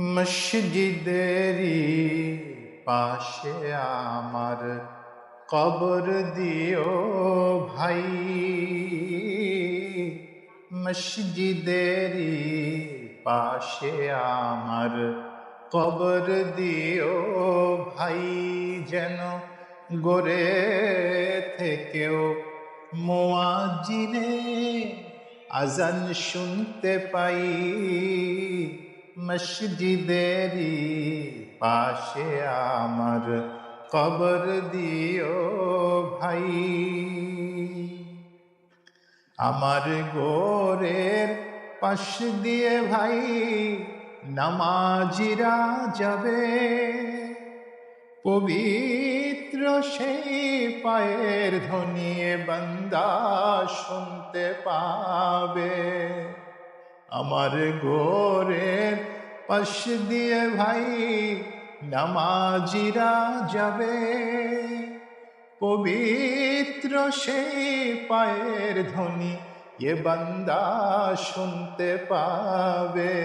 মসজিদেরি পাশে আমার কবর দিও ভাই। মসজিদেরি পাশে আমার কবর দিও ভাই। যেন গোরে থেকেও মোয়াজিনে আজান শুনতে পাই। মসজিদেরি পাশে আমার কবর দিও ভাই। আমার গোরের পাশ দিয়ে ভাই নামাজিরা যাবে। পবিত্র সেই পায়ের ধ্বনিয়ে বান্দা শুনতে পাবে। আমার গোরের পাশ দিয়ে ভাই নামাজিরা যাবে পবিত্র সেই পায়ের ধ্বনি এ বান্দা শুনতে পাবে।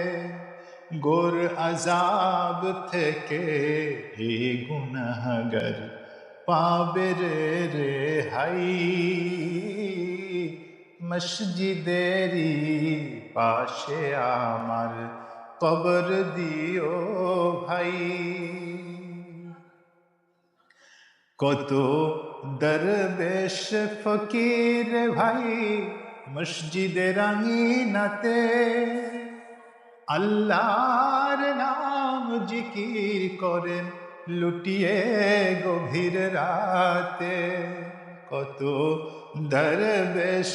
গোর আজাব থেকে হে গুনাহগার পাবে রে রে হাই। মসজিদেরি পাশে আমার কবর দিও ভাই। কত দরবেশ ফকির ভাই মসজিদে রাঙিনাতে, আল্লাহর নাম জিকির করেন লুটিয়ে গভীর রাতে। কত দরবেশ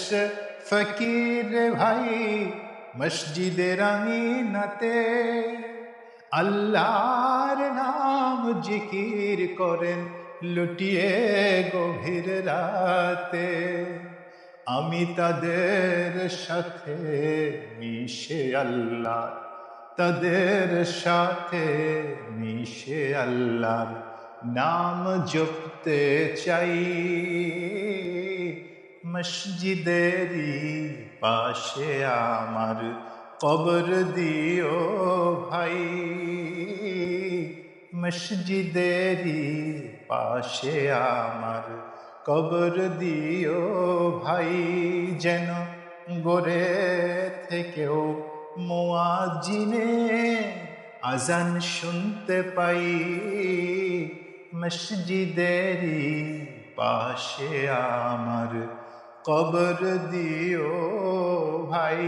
ফকির ভাই, মসজিদে রাঙিনাতে আল্লাহর নাম জিকির করেন লুটিয়ে গভীর রাতে। আমি তাদের সাথে মিশে আল্লাহ, তাদের সাথে মিশে আল্লাহর নাম জপতে চাই মসজিদেরি পাশে আমার কবর দিও ভাই মসজিদেরি পাশে আমার কবর দিও ভাই যেন গোরে থেকেও মোয়াজিনে আজান শুনতে পাই মসজিদেরি পাশে আমার কবর দিও ভাই।